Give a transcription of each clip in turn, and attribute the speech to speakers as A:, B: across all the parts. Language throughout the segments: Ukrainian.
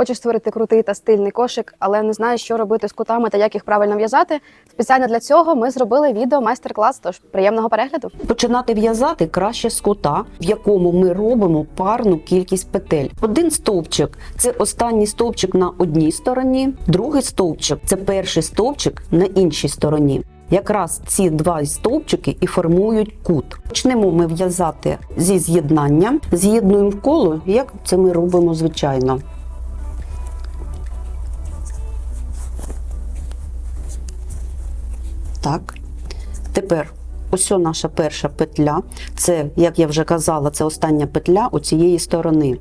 A: Хочу створити крутий та стильний кошик, але не знаю, що робити з кутами та як їх правильно в'язати. Спеціально для цього ми зробили відео майстер-клас. Тож приємного перегляду.
B: Починати в'язати краще з кута, в якому ми робимо парну кількість петель. Один стовпчик це останній стовпчик на одній стороні, другий стовпчик це перший стовпчик на іншій стороні. Якраз ці два стовпчики і формують кут. Почнемо ми в'язати зі з'єднання, з'єднуємо в коло, як це ми робимо звичайно. Так. Тепер ось наша перша петля. Це, як я вже казала, це остання петля у цієї сторони.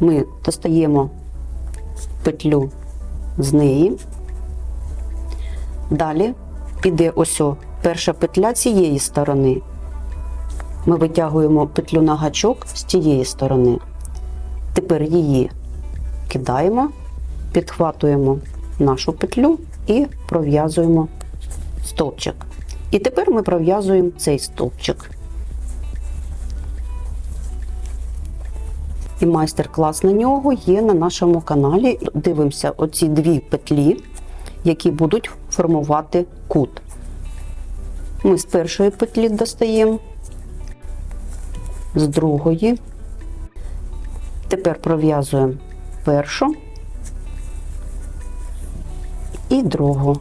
B: Ми достаємо петлю з неї. Далі піде ось перша петля цієї сторони. Ми витягуємо петлю на гачок з тієї сторони. Тепер її кидаємо, підхватуємо нашу петлю і пров'язуємо стовпчик. І тепер ми пров'язуємо цей стовпчик. І майстер-клас на нього є на нашому каналі. Дивимося оці дві петлі, які будуть формувати кут. Ми з першої петлі достаємо, з другої. Тепер пров'язуємо першу і другу.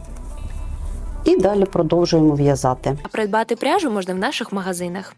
B: І далі продовжуємо в'язати.
C: А придбати пряжу можна в наших магазинах.